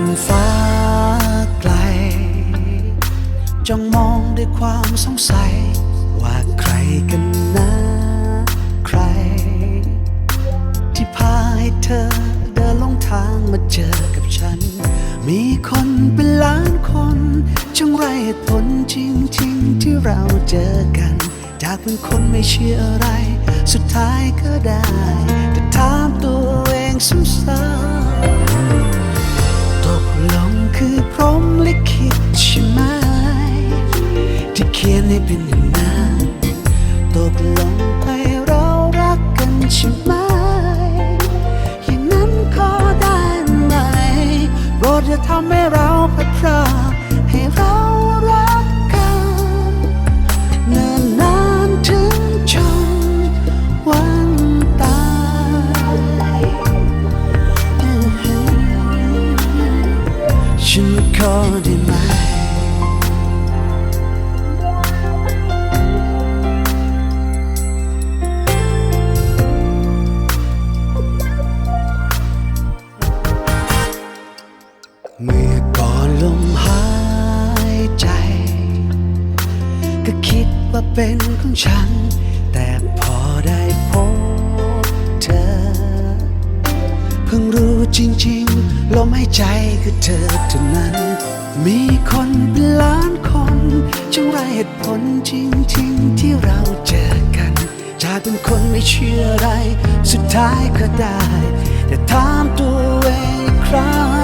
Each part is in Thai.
นฟ้าไกล จ้องมองด้วยความสงสัย ว่าใครกันนะใคร ที่พาให้เธอเดินลงทางมาเจอกับฉัน มีคนเป็นล้านคนจงไรเหตุผลจริงๆ ที่เราเจอกัน จากเป็นคนไม่เชื่ออะไร สุดท้ายก็ได้ แต่ถามตัวเองซ้ำ เป็นอย่างนั้นตกลงให้เรารักกันใช่ไหม อย่างนั้นก็ได้ไหมโปรดอย่าทำให้เราพลาดพลาดให้เรารักกันเนิ่นนานถึงจนวันตายฉันขอได้ไหม ก็คิดว่าเป็นของฉัน แต่พอได้พบเธอ เพิ่งรู้จริงๆ ลมหายใจคือเธอเท่านั้น มีคนเป็นล้านคนจงไรเหตุผลจริงๆ ที่เราเจอกัน จากเป็นคนไม่เชื่ออะไร สุดท้ายก็ได้ แต่ถามตัวเองอีกครั้ง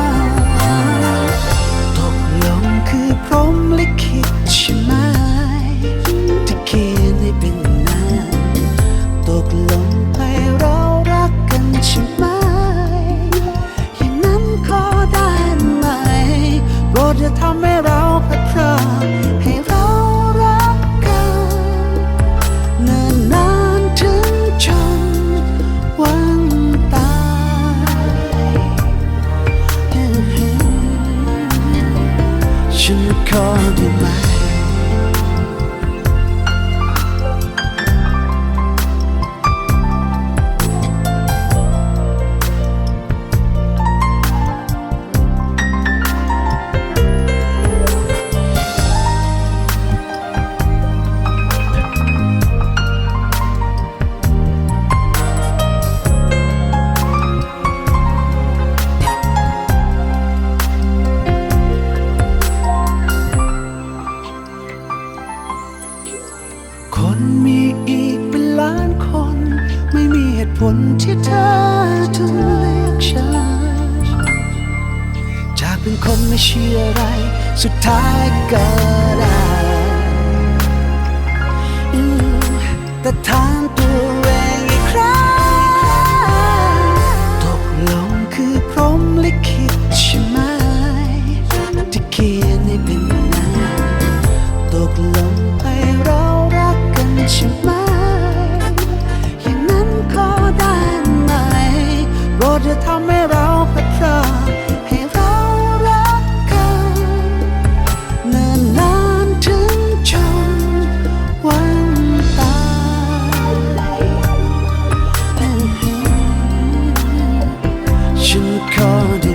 ฉันข ผลที่เธอถึงเลือกฉัน จากเป็นคนไม่เชื่ออะไร สุดท้ายก็ได้แต่ท้า cold